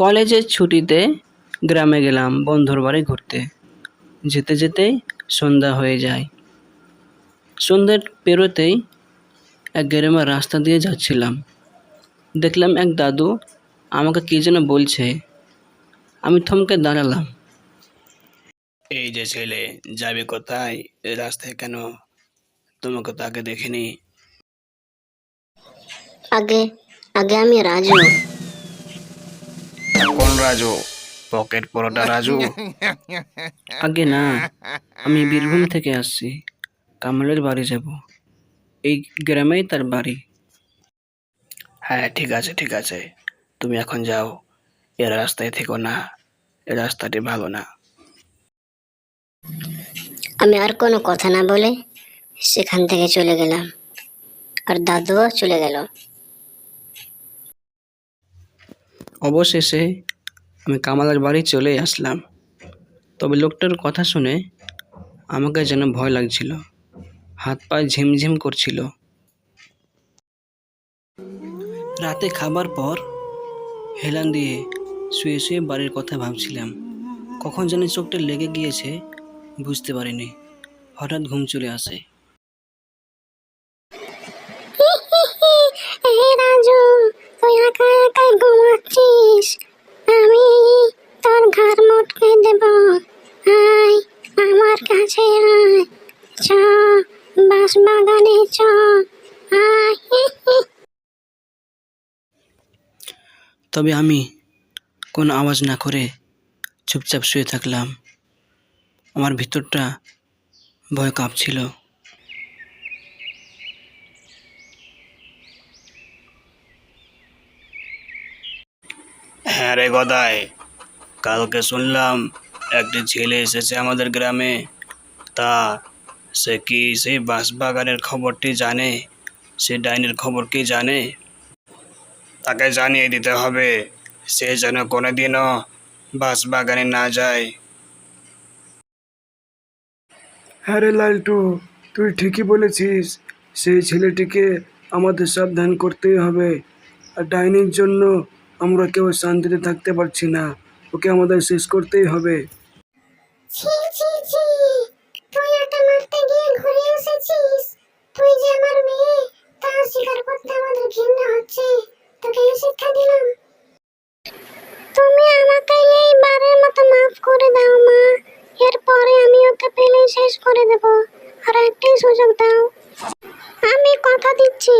কলেজের ছুটিতে গ্রামে গেলাম বন্ধুর বাড়ি ঘুরতে। যেতে যেতেই সন্ধ্যা হয়ে যায়। সন্ধ্যে পেরোতেই এক গ্রামের রাস্তা দিয়ে যাচ্ছিলাম। দেখলাম এক দাদু আমাকে কী যেন বলছে। আমি থমকে দাঁড়ালাম। এই যে ছেলে যাবে কোথায়? এই রাস্তায় কেন? তোমাকে তো আগে দেখিনি। আগে আগে আমি রাজু রাজু। পকেট পরোটা রাজু। আগে না আমি বীরভূম থেকে আসছি। কামালের বাড়ি যাব। এই গ্রামেই তার বাড়ি। হ্যাঁ ঠিক আছে ঠিক আছে। তুমি এখন যাও। এ রাস্তায় থেকো না। এ রাস্তাটি ভালো না। আমি আর কোনো কথা না বলে সেখান থেকে চলে গেলাম। আর দাদুও চলে গেল। অবশেষে আমি কামালার বাড়ি চলে আসলাম। তবে লোকটার কথা শুনে আমাকে যেন ভয় লাগছিল। হাত পায়ে ঝিমঝিম করছিল। রাতে খাবার পর হেলান দিয়ে শুয়ে শুয়ে বাড়ির কথা ভাবছিলাম। কখন জানি চোখটা লেগে গিয়েছে, বুঝতে পারিনি। হঠাৎ ঘুম চলে আসে। আমার কাছে আয় চ বাস বাগানে চ তবে আমি কোনো আওয়াজ না করে চুপচাপ শুয়ে থাকলাম। আমার ভিতরটা ভয় কাঁপছিল। হ্যাঁ রে গদাই কালকে শুনলাম একটি ছেলে এসেছে আমাদের গ্রামে। তা সে কি সেই বাঁশবাগানের খবরটি জানে? সে ডাইনের খবর কি জানে? তাকে জানিয়ে দিতে হবে সে যেন কোনোদিনও বাঁশবাগানে না যায়। হ্যাঁ রে লালটু তুই ঠিকই বলেছিস সেই ছেলেটিকে আমাদের সাবধান করতেই হবে। আর ডাইনির জন্য আমরা কেউ শান্তিতে থাকতে পারছি না ওকে আমাদের শেষ করতেই হবে। ছি ছি ছি। তুই ওটা মারতে গিয়ে ঘুরে এসেছিস? তুই যে আমার মেয়ে তা স্বীকার করতে আমাদের ঘৃণা হচ্ছে। তোকে শিক্ষা দিলাম। তুমি আমাকে এইবারের মতো মাফ করে দাও, মা। এরপরে আমি ওকে পেলে শেষ করে দেব। আর একটাই সুযোগ দাও। আমি কথা দিচ্ছি।